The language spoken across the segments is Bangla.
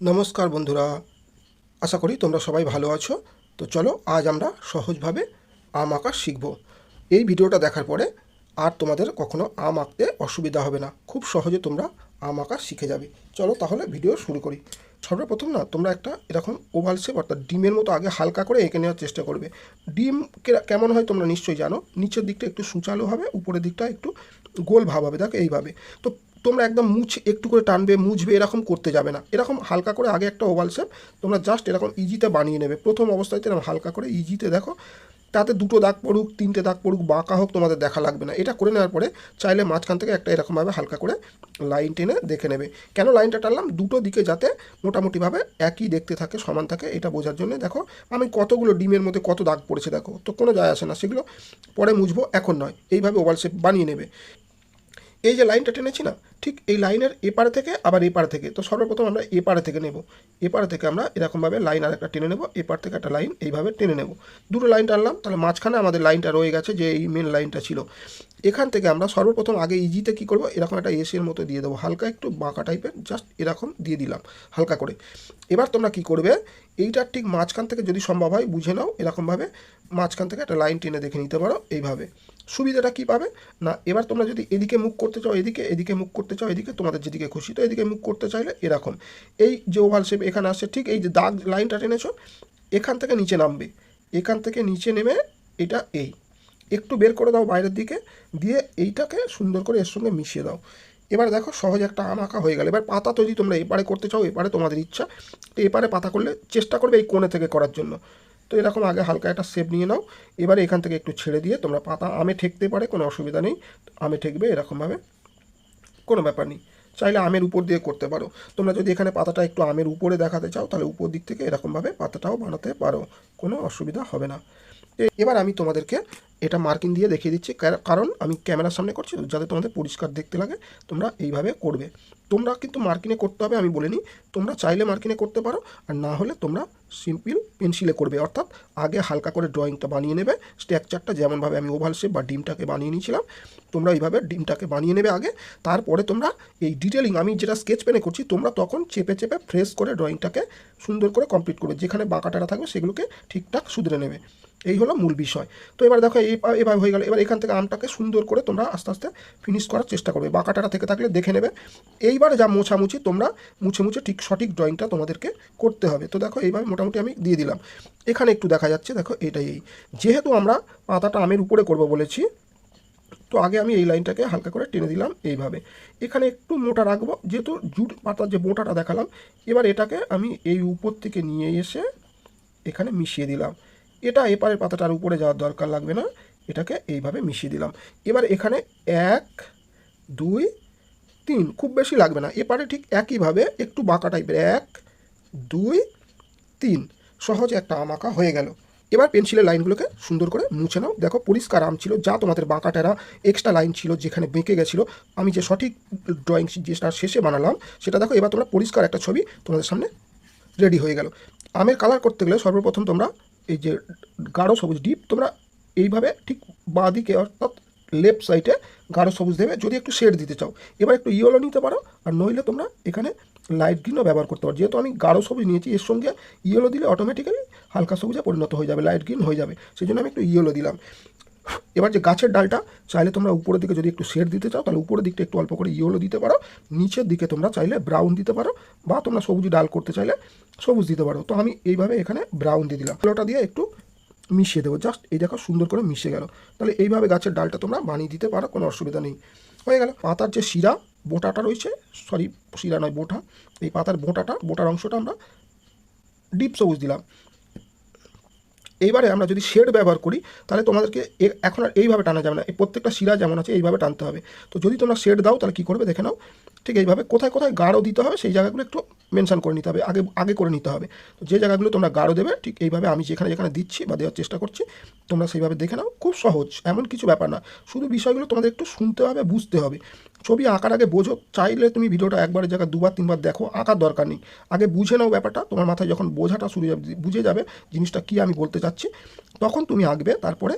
নমস্কার বন্ধুরা, আশা করি তোমরা সবাই ভালো আছো। তো চলো আজ আমরা সহজভাবে আম আঁকা শিখব। এই ভিডিওটা দেখার পরে আর তোমাদের কখনো আম আঁকতে অসুবিধা হবে না। খুব সহজে তোমরা আম আঁকা শিখে যাবে। চলো তাহলে ভিডিও শুরু করি। সর্বপ্রথম না, তোমরা একটা এরকম ওভাল শেপ অর্থাৎ ডিমের মতো আগে হালকা করে এঁকে নেওয়ার চেষ্টা করবে। ডিম কেমন হয় তোমরা নিশ্চয়ই জানো। নিচের দিকটা একটু সুচালো হবে, উপরের দিকটা একটু গোল ভাব হবে। দেখো এইভাবে। তো তোমরা একদম মুছ, একটু করে টানবে, মুছবে, এরকম করতে যাবে না। এরকম হালকা করে আগে একটা ওভাল শেপ তোমরা জাস্ট এরকম ইজিতে বানিয়ে নেবে। প্রথম অবস্থায় এরকম হালকা করে ইজিতে দেখো, তাতে দুটো দাগ পড়ুক, তিনটে দাগ পড়ুক, বাঁকা হোক, তোমাদের দেখা লাগবে না। এটা করে নেওয়ার পরে চাইলে মাঝখান থেকে একটা এরকমভাবে হালকা করে লাইন টেনে দেখে নেবে। কেন লাইনটা টানলাম? দুটো দিকে যাতে মোটামুটিভাবে একই দেখতে থাকে, সমান থাকে, এটা বোঝার জন্য দেখো, আমি কতগুলো ডিমের মধ্যে কত দাগ পড়েছে দেখো, তো কোনো যায় আসে না। সেগুলো পরে মুছবো, এখন নয়। এইভাবে ওভাল শেপ বানিয়ে নেবে। এই যে লাইনটা টেনেছি না ঠিক এই লাইনের এপারে থেকে আবার এপারে থেকে। তো সর্বপ্রথম আমরা এপারে থেকে নেব। এপারে থেকে আমরা এরকমভাবে লাইন আর একটা টেনে নেব। এপার থেকে একটা লাইন এইভাবে টেনে নেব। দুটো লাইন টানলাম, তাহলে মাঝখানে আমাদের লাইনটা রয়ে গেছে যে এই মেন লাইনটা ছিল। এখান থেকে আমরা সর্বপ্রথম আগে ইজিতে কি করব? এরকম একটা এসের মতো দিয়ে দেবো। হালকা একটু বাঁকা টাইপের জাস্ট এরকম দিয়ে দিলাম, হালকা করে। এবার তোমরা কি করবে? এইটার ঠিক মাঝখান থেকে যদি সম্ভব হয় বুঝে নাও, এরকমভাবে মাঝখান থেকে একটা লাইন টেনে দেখে নিতে পারো এইভাবে। সুবিধাটা কি পাবে? না, এবার তোমরা যদি এদিকে মুখ করতে চাও, এদিকে এদিকে মুখ করতে চাও, এদিকে তোমাদের যেদিকে খুশি, তো এদিকে মুখ করতে চাইলে এরকম এই যে ওভাল শেপ এখানে আসছে, ঠিক এই যে দাগ লাইনটা টেনেছো, এখান থেকে নিচে নামবে। এখান থেকে নিচে নেমে এটা এই। একটু বের করে দাও বাইরের দিকে, দিয়ে এইটাকে সুন্দর করে এর সঙ্গে মিশিয়ে দাও। এবার দেখো সহজ একটা আম আঁকা হয়ে গেল। এবার পাতা যদি তোমরা এপারে করতে চাও, এপারে তোমাদের ইচ্ছা। তো এপারে পাতা করলে চেষ্টা করবে এই কোণে থেকে করার জন্য। তো এরকম আগে হালকা একটা শেপ নিয়ে নাও। এবারে এখান থেকে একটু ছেড়ে দিয়ে তোমরা পাতা আমে ঠেকতে পারে, কোনো অসুবিধা নেই। আমে ঠেকবে এরকমভাবে। কোনো ব্যাপার নেই। চাইলে আমের উপর দিয়ে করতে পারো। তোমরা যদি এখানে পাতাটা একটু আমের উপরে দেখাতে চাও, তাহলে উপর দিক থেকে এরকমভাবে পাতাটাও বানাতে পারো। কোনো অসুবিধা হবে না। এবার আমি তোমাদেরকে এটা মার্কিং দিয়ে দেখিয়ে দিচ্ছি কার- কারণ আমি ক্যামেরার সামনে করছি, যাতে তোমাদের পরিষ্কার দেখতে লাগে, তোমরা এইভাবে করবে। তোমরা কিন্তু মার্কিনে করতে হবে, আমি বলিনি, তোমরা চাইলে মার্কিনে করতে পারো, আর না হলে তোমরা সিম্পল পেন্সিলে করবে। অর্থাৎ আগে হালকা করে ড্রয়িংটা বানিয়ে নেবে, স্ট্রাকচারটা যেমনভাবে আমি ওভাল শেপ বা ডিমটাকে বানিয়ে নিয়েছিলাম, তোমরা এইভাবে ডিমটাকে বানিয়ে নেবে আগে। তারপরে তোমরা এই ডিটেলিং আমি যেটা স্কেচ পেনে করছি, তোমরা তখন চেপে চেপে ফ্রেশ করে ড্রয়িংটাকে সুন্দর করে কমপ্লিট করবে, যেখানে বাঁকাটারা থাকবে সেগুলোকে ঠিকঠাক শুধরে নেবে। এই হলো মূল বিষয়। তো এবার দেখো এভাবে হয়ে গেল। এবার এখান থেকে আমটাকে সুন্দর করে তোমরা আস্তে আস্তে ফিনিশ করার চেষ্টা করবে। বাঁকাটারা থেকে থাকলে দেখে নেবে। এইবার যা মোছামুছি, তোমরা মুছে মুছে ঠিক সঠিক ড্রয়িংটা তোমাদেরকে করতে হবে। তো দেখো, এইভাবে মোটামুটি আমি দিয়ে দিলাম। এখানে একটু দেখা যাচ্ছে, দেখো, এটাই এই। যেহেতু আমরা পাতাটা আমের উপরে করব বলেছি, তো আগে আমি এই লাইনটাকে হালকা করে টেনে দিলাম এইভাবে। এখানে একটু মোটা রাখব, যেহেতু জুট পাতার যে মোটাটা দেখালাম, এবার এটাকে আমি এই উপর থেকে নিয়ে এসে এখানে মিশিয়ে দিলাম। এটা এপারের পাতাটার উপরে যাওয়ার দরকার লাগবে না। এটাকে এইভাবে মিশিয়ে দিলাম। এবার এখানে এক, দুই, তিন, খুব বেশি লাগবে না। এপারে ঠিক একইভাবে একটু বাঁকা টাইপের এক, দুই, তিন, সহজে একটা আম আঁকা হয়ে গেল। এবার পেন্সিলের লাইনগুলোকে সুন্দর করে মুছে নাও। দেখো, পরিষ্কার আম ছিল যা তোমাদের বাঁকা টেরা এক্সট্রা লাইন ছিল যেখানে বেঁকে গেছিল। আমি যে সঠিক ড্রয়িং যেটা শেষে বানালাম, সেটা দেখো, এবার তোমরা পরিষ্কার একটা ছবি তোমাদের সামনে রেডি হয়ে গেল। আমের কালার করতে গেলে সর্বপ্রথম তোমরা এই যে গাঢ় সবুজ ডিপ, তোমরা এইভাবে ঠিক বাঁ দিকে অর্থাৎ লেফট সাইডে গাঢ় সবুজ দেবে। যদি একটু শেড দিতে চাও, এবার একটু ইয়েলো নিতে পারো, আর নইলে তোমরা এখানে লাইট গ্রিনও ব্যবহার করতে পারো। যেহেতু আমি গাঢ় সবুজ নিয়েছি, এর সঙ্গে ইয়েলো দিলে অটোমেটিক্যালি হালকা সবুজে পরিণত হয়ে যাবে লাইট গ্রিন হয়ে যাবে। সেই জন্য আমি একটু ইয়েলো দিলাম। এবার যে গাছের ডালটা, চাইলে তোমরা উপরের দিকে যদি একটু শেড দিতে চাও, তাহলে উপরের দিকটা একটু অল্প করে ইয়েলো দিতে পারো। নিচের দিকে তোমরা চাইলে ব্রাউন দিতে পারো, বা তোমরা সবুজ ডাল করতে চাইলে সবুজ দিতে পারো। তো আমি এইভাবে এখানে ব্রাউন দিয়ে দিলাম। ইয়েলোটা দিয়ে একটু মিশিয়ে দেবো। জাস্ট এই দেখো সুন্দর করে মিশে গেল। তাহলে এইভাবে গাছের ডালটা তোমরা বানিয়ে দিতে পারো, কোনো অসুবিধা নেই। হয়ে গেল। পাতার যে শিরা, বোটাটা রয়েছে সরি শিরা নয়, বোটা। এই পাতার বোটাটা, বোটার অংশটা আমরা ডিপ সবুজ দিলাম। এইবারে আমরা যদি শেড ব্যবহার করি, তাহলে তোমাদেরকে এখন আর এইভাবে টানা যাবে না। এই প্রত্যেকটা শিরা যেমন আছে, এইভাবে টানতে হবে। তো যদি তোমরা শেড দাও, তাহলে কী করবে দেখে নাও। ঠিক এইভাবে কোথায় কোথায় গাঢ় দিতে হবে, সেই জায়গাগুলো একটু মেনশন করে নিতে হবে, আগে আগে করে নিতে হবে। তো যে জায়গাগুলো তোমরা গাঢ় দেবে, ঠিক এইভাবে আমি যেখানে যেখানে দিচ্ছি বা দেওয়ার চেষ্টা করছি, তোমরা সেইভাবে দেখে নাও। খুব সহজ, এমন কিছু ব্যাপার না। শুধু বিষয়গুলো তোমাদের একটু শুনতে হবে, বুঝতে হবে। ছবি আঁকার আগে বোঝো, চাইলে তুমি ভিডিওটা একবারের জায়গায় দুবার, তিনবার দেখো, আঁকার দরকার নেই। আগে বুঝে নাও ব্যাপারটা, তোমার মাথায় যখন বোঝাটা শুরু যাবে, বুঝে যাবে জিনিসটা কী আমি বলতে চাচ্ছি, তখন তুমি আঁকবে, তারপরে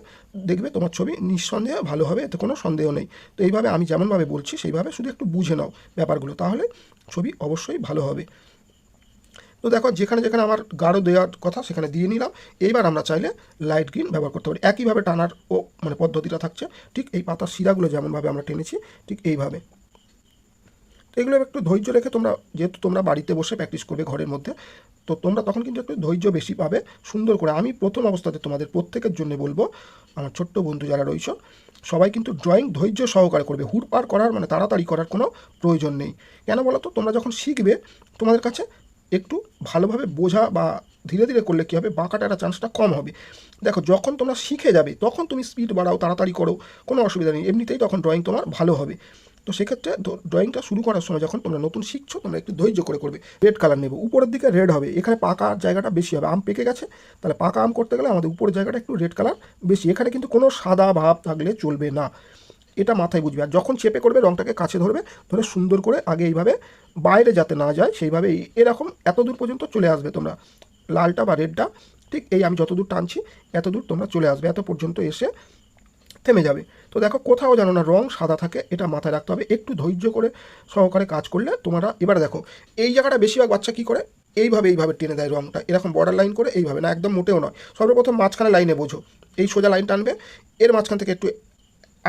দেখবে তোমার ছবি নিঃসন্দেহে ভালো হবে, এতে কোনো সন্দেহ নেই। তো এইভাবে আমি যেমনভাবে বলছি, সেইভাবে শুধু একটু বুঝে নাও ব্যাপারগুলো, তাহলে ছবি অবশ্যই ভালো হবে। তো দেখো, যেখানে যেখানে আমার গাঢ় দেওয়ার কথা, সেখানে দিয়ে নিলাম। এইবার আমরা চাইলে লাইট গ্রিন ব্যবহার করতে পারি। একইভাবে টানার ও মানে পদ্ধতিটা থাকছে। ঠিক এই পাতার শিরাগুলো যেমনভাবে আমরা টেনেছি, ঠিক এইভাবে। এগুলো একটু ধৈর্য রেখে তোমরা, যেহেতু তোমরা বাড়িতে বসে প্র্যাকটিস করবে ঘরের মধ্যে, তো তোমরা তখন কিন্তু একটু ধৈর্য বেশি পাবে, সুন্দর করে। আমি প্রথম অবস্থাতে তোমাদের প্রত্যেকের জন্য বলব, আমার ছোট্ট বন্ধু যারা রয়েছ, সবাই কিন্তু ড্রয়িং ধৈর্য সহকারে করবে। হুড়পার করার মানে তাড়াতাড়ি করার কোনো প্রয়োজন নেই। কেন বলো তো তোমরা যখন শিখবে, তোমাদের কাছে একটু ভালোভাবে বোঝা বা ধীরে ধীরে করলে কী হবে? বাঁকাটা একটা চান্সটা কম হবে। দেখো, যখন তোমরা শিখে যাবে, তখন তুমি স্পিড বাড়াও, তাড়াতাড়ি করো, কোনো অসুবিধা নেই। এমনিতেই তখন ড্রয়িং তোমার ভালো হবে। তো সেক্ষেত্রে ড্রয়িংটা শুরু করার সময় যখন তোমরা নতুন শিখছো, তোমরা একটু ধৈর্য করে করবে। রেড কালার নেবে। উপরের দিকে রেড হবে। এখানে পাকা জায়গাটা বেশি হবে। আম পেকে গেছে। তাহলে পাকা আম করতে গেলে আমাদের উপরের জায়গাটা একটু রেড কালার বেশি। এখানে কিন্তু কোনো সাদা ভাব থাকলে চলবে না। এটা মাথায় বুঝবে। আর যখন চেপে করবে, রংটাকে কাছে ধরবে, ধরে সুন্দর করে আগে এইভাবে বাইরে যাতে না যায়, সেইভাবে এরকম এত দূর পর্যন্ত চলে আসবে তোমরা। লালটা বা রেডটা, ঠিক এই আমি যত দূর টানছি এত দূর তোমরা চলে আসবে, এত পর্যন্ত এসে থেমে যাবে। তো দেখো, কোথাও যেন না রং সাদা থাকে, এটা মাথায় রাখতে হবে। একটু ধৈর্য করে সহকারে কাজ করলে তোমরা এবার দেখো, এই জায়গাটা বেশিরভাগ বাচ্চা কী করে? এইভাবে এইভাবে টেনে দেয় রংটা। এরকম বর্ডার লাইন করে এইভাবে না, একদম মোটেও নয়। সর্বপ্রথম মাঝখানে লাইনে বোঝো। এই সোজা লাইন টানবে। এর মাঝখান থেকে একটু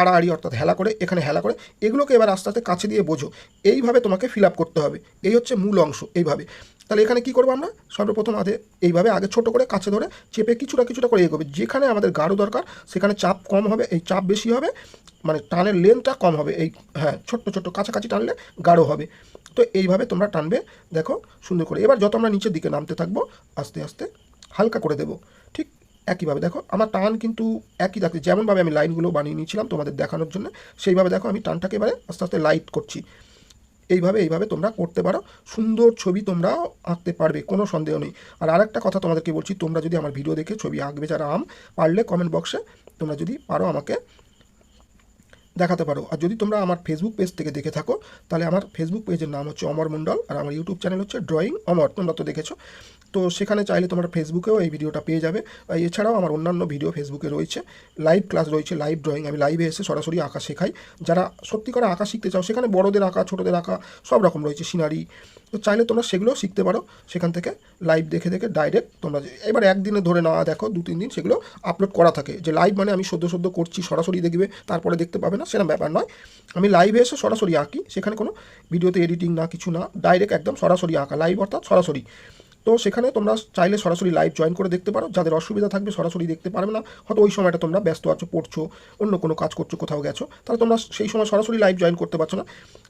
আড়াআড়ি অর্থাৎ হেলা করে, এখানে হেলা করে, এগুলোকে এবার আস্তে আস্তে কাছে দিয়ে বোঝো। এইভাবে তোমাকে ফিল আপ করতে হবে। এই হচ্ছে মূল অংশ, এইভাবে। তাহলে এখানে কি করব আমরা? সর্বপ্রথম আগে এইভাবে আগে ছোট করে কাছে ধরে চেপে কিছুটা কিছুটা করে এগোবে। যেখানে আমাদের গাঢ় দরকার, সেখানে চাপ কম হবে, এই চাপ বেশি হবে মানে টানের লেন্থটা কম হবে, এই হ্যাঁ ছোট্ট ছোট্ট কাছাকাছি টানলে গাঢ় হবে। তো এইভাবে তোমরা টানবে, দেখো, সুন্দর করে। এবার যত আমরা নিচের দিকে নামতে থাকব, আস্তে আস্তে হালকা করে দেবো। একইভাবে দেখো, আমার টান কিন্তু একই থাকছে। যেমনভাবে আমি লাইনগুলো বানিয়ে নিয়েছিলাম তোমাদের দেখানোর জন্য, সেইভাবে দেখো আমি টানটাকে এবারে আস্তে আস্তে লাইট করছি। এইভাবে এইভাবে তোমরা করতে পারো। সুন্দর ছবি তোমরা আঁকতে পারবে, কোনো সন্দেহ নেই। আর আরেকটা কথা তোমাদেরকে বলছি, তোমরা যদি আমার ভিডিও দেখে ছবি আঁকবে যারা আম, পারলে কমেন্ট বক্সে তোমরা যদি পারো আমাকে দেখাতে পারো। আর যদি তোমরা আমার ফেসবুক পেজ থেকে দেখে থাকো, তাহলে আমার ফেসবুক পেজের নাম হচ্ছে অমর মণ্ডল, আর আমার ইউটিউব চ্যানেল হচ্ছে ড্রয়িং অমর তোমরা তো দেখেছ। তো সেখানে চাইলে তোমরা ফেসবুকেও এই ভিডিওটা পেয়ে যাবে। এছাড়াও আমার অন্যান্য ভিডিও ফেসবুকে রয়েছে লাইভ ক্লাস রয়েছে লাইভ ড্রয়িং আমি লাইভে এসে সরাসরি আঁকা শেখাই। যারা সত্যি করে আঁকা শিখতে চাও, সেখানে বড়দের আঁকা, ছোটোদের আঁকা, সব রকম রয়েছে সিনারি তো চাইলে তোমরা সেগুলোও শিখতে পারো। সেখান থেকে লাইভ দেখে দেখে ডাইরেক্ট তোমরা এবার একদিনে ধরে না দেখো দু তিন দিন সেগুলো আপলোড করা থাকে। যে লাইভ মানে আমি সদ্য সদ্য করছি, সরাসরি দেখবে, তারপরে দেখতে পাবে না। সেরকম ব্যাপার নয়। আমি লাইভে এসে সরাসরি আঁকি, সেখানে কোনো ভিডিওতে এডিটিং না, কিছু না ডাইরেক্ট একদম সরাসরি আঁকা লাইভ অর্থাৎ সরাসরি। তো সেখানে তোমরা চাইলে সরাসরি লাইভ জয়েন করে দেখতে পারো। যাদের অসুবিধা থাকবে সরাসরি দেখতে পারবে না। হয়তো ওই সময়টা তোমরা ব্যস্ত আছো, পড়ছো, অন্য কোনো কাজ করছ, কোথাও গেছো, তাহলে তোমরা সেই সময় সরাসরি লাইভ জয়েন করতে পারছ না।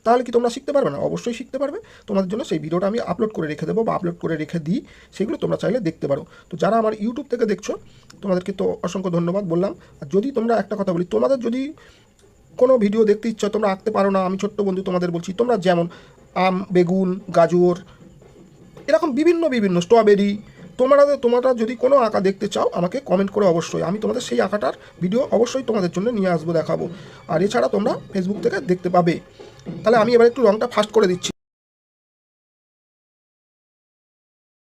তাহলে কি তোমরা শিখতে পারবে না? অবশ্যই শিখতে পারবে। তোমাদের জন্য সেই ভিডিওটা আমি আপলোড করে রেখে দেবো বা আপলোড করে রেখে দিই। সেগুলো তোমরা চাইলে দেখতে পারো। তো যারা আমার ইউটিউব থেকে দেখছ, তোমাদেরকে তো অসংখ্য ধন্যবাদ বললাম। আর যদি তোমরা একটা কথা বলি, তোমাদের যদি কোনো ভিডিও দেখতে ইচ্ছা তোমরা আঁকতে পারো না, আমি ছোট্ট বন্ধু তোমাদের বলছি, তোমরা যেমন আম, বেগুন, গাজর, এরকম বিভিন্ন বিভিন্ন স্ট্রবেরি তোমরা তোমরা যদি কোনো আঁকা দেখতে চাও, আমাকে কমেন্ট করে অবশ্যই, আমি তোমাদের সেই আঁকাটার ভিডিও অবশ্যই তোমাদের জন্য নিয়ে আসব, দেখাবো। আর এছাড়া তোমরা ফেসবুক থেকে দেখতে পাবে। তাহলে আমি এবার একটু রঙটা ফাস্ট করে দিচ্ছি।